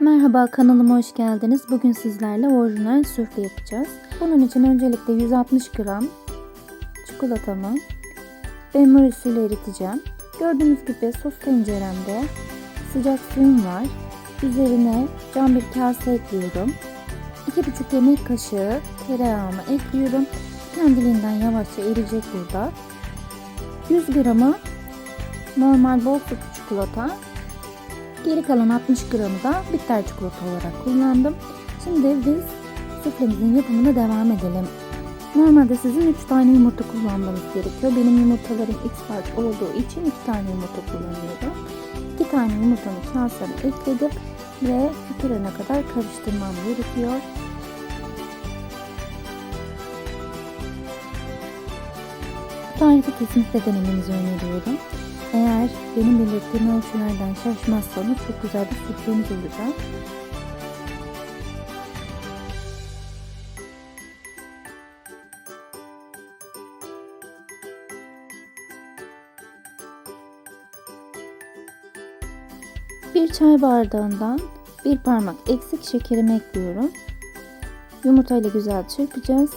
Merhaba kanalıma hoş geldiniz. Bugün sizlerle orijinal sufle yapacağız. Bunun için öncelikle 160 gram çikolatamı benmur usulü eriteceğim. Gördüğünüz gibi sos tenceremde sıcak suyum var. Üzerine cam bir kase ekliyorum. 2,5 yemek kaşığı tereyağımı ekliyorum. Kendiliğinden yavaşça eriyecek burada. 100 gramı normal bol süt çikolata, Geri kalan 60 gramı da bitter çikolata olarak kullandım. Şimdi biz suflemizin yapımına devam edelim. Normalde sizin 3 tane yumurta kullanmanız gerekiyor. Benim yumurtalarım X olduğu için 2 tane yumurta kullanıyorum. 2 tane yumurtanın kaseme ekledim ve fütürene kadar karıştırmam gerekiyor. Tarifi kesinlikle denemenizi öneriyorum. Eğer benim belirttiğim ölçülerden şaşmazsanız çok güzel bir sufleniz olacak. Bir çay bardağından bir parmak eksik şekerimi ekliyorum. Yumurtayla güzel çırpacağız.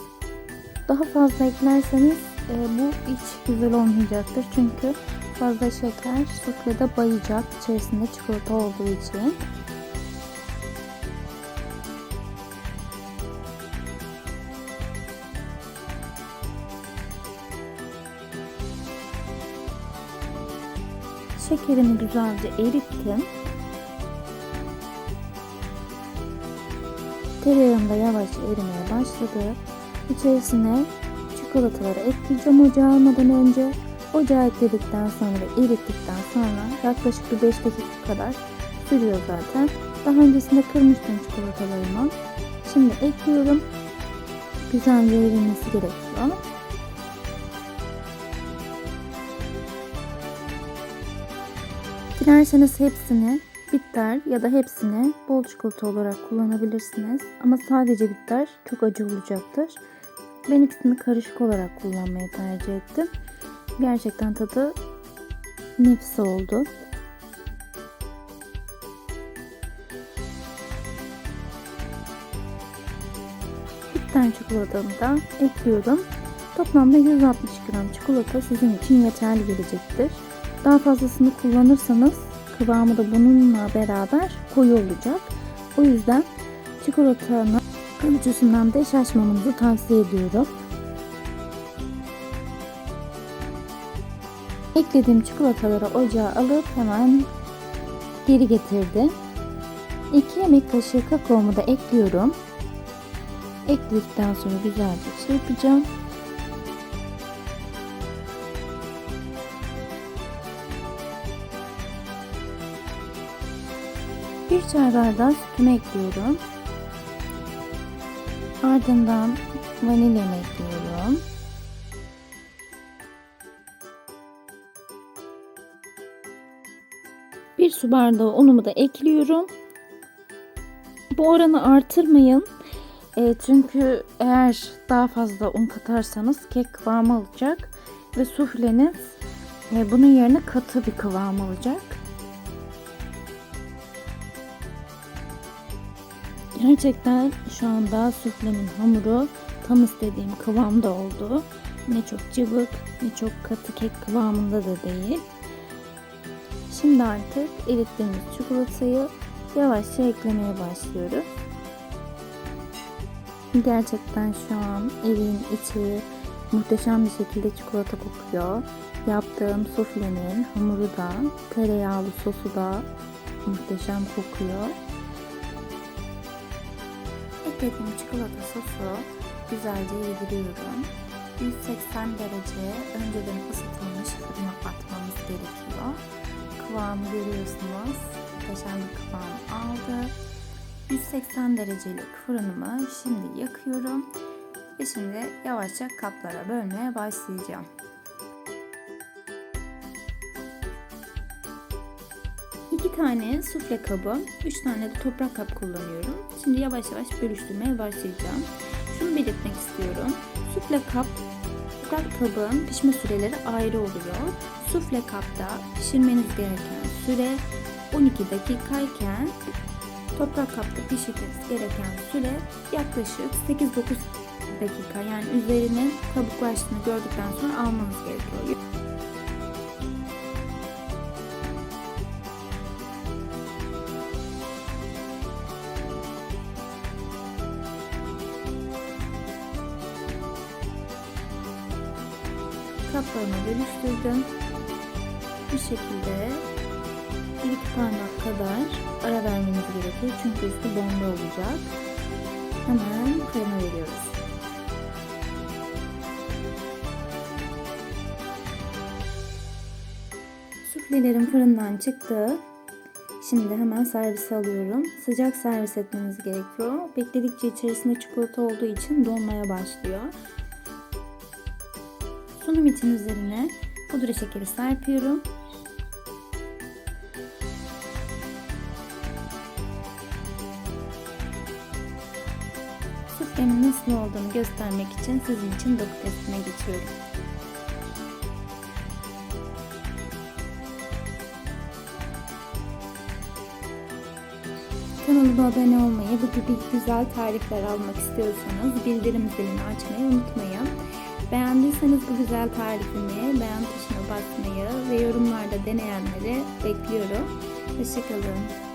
Daha fazla eklerseniz e, bu hiç güzel olmayacaktır. Çünkü fazla şeker suflede bayacak içerisinde çikolata olduğu için. Şekerimi güzelce erittim. Tereyağım da yavaşça erimeye başladı. İçerisine çikolataları ekleyeceğim ocağa almadan önce. Ocağa ekledikten sonra erittikten sonra yaklaşık bir 5 dakika kadar sürüyor zaten. Daha öncesinde kırmıştım çikolatalarımı. Şimdi ekliyorum. Güzelce erimesi gerekiyor. Dilerseniz hepsini bitter ya da hepsini bol çikolata olarak kullanabilirsiniz. Ama sadece bitter çok acı olacaktır. Ben ikisini karışık olarak kullanmayı tercih ettim. Gerçekten tadı nefis oldu. Bitter çikolatamı da ekliyorum. Toplamda 160 gram çikolata sizin için yeterli gelecektir. Daha fazlasını kullanırsanız kıvamı da bununla beraber koyu olacak. O yüzden çikolatanın ölçüsünden de şaşmamanızı tavsiye ediyorum. Eklediğim çikolataları ocağa alıp hemen geri getirdim. 2 yemek kaşığı kakaomu da ekliyorum. Ekledikten sonra güzelce çırpacağım. Bir çay bardağı sütümü ekliyorum. Ardından vanilyamı ekliyorum. Bir su bardağı unumu da ekliyorum. Bu oranı artırmayın. E, çünkü eğer daha fazla un katarsanız kek kıvamı alacak ve sufleniz e, bunun yerine katı bir kıvam alacak. Gerçekten şu anda suflemin hamuru tam istediğim kıvamda oldu. Ne çok cıvık ne çok katı kek kıvamında da değil. Şimdi artık erittiğimiz çikolatayı yavaşça eklemeye başlıyoruz. Gerçekten şu an evin içi muhteşem bir şekilde çikolata kokuyor. Yaptığım suflenin hamuru da tereyağlı sosu da muhteşem kokuyor. Eklediğim çikolata sosu güzelce yediriyorum. 180 derece önceden ısıtılmış fırına atmamız gerekiyor. Kıvamı görüyorsunuz. Muhteşem bir kıvam aldı. 180 derecelik fırınımı şimdi yakıyorum. Ve şimdi yavaşça kaplara bölmeye başlayacağım. İki tane sufle kabı, üç tane de toprak kap kullanıyorum. Şimdi yavaş yavaş bölüştürmeye başlayacağım. Şunu belirtmek istiyorum. Sufle kap, toprak kabın pişme süreleri ayrı oluyor. Sufle kapta pişirmeniz gereken süre 12 dakikayken Toprak kapta pişirmeniz gereken süre yaklaşık 8-9 dakika. Yani üzerinin kabuklaştığını gördükten sonra almanız gerekiyor. Kaplarına bölüştürdüm. Bu şekilde bir iki parmak kadar ara vermemiz gerekiyor. Çünkü üstü bomba olacak. Hemen fırına veriyoruz. Suflelerim fırından çıktı. Şimdi hemen servise alıyorum. Sıcak servis etmeniz gerekiyor. Bekledikçe içerisinde çikolata olduğu için donmaya başlıyor. Sunum için üzerine pudra şekeri serpiyorum. Suflenin nasıl olduğunu göstermek için sizin için doku testine geçiyorum. Kanalıma abone olmayı, bu gibi güzel tarifler almak istiyorsanız bildirim zilini açmayı unutmayın. Beğendiyseniz bu güzel tarifimi beğen tuşuna basmayı ve yorumlarda deneyenleri bekliyorum. Hoşçakalın.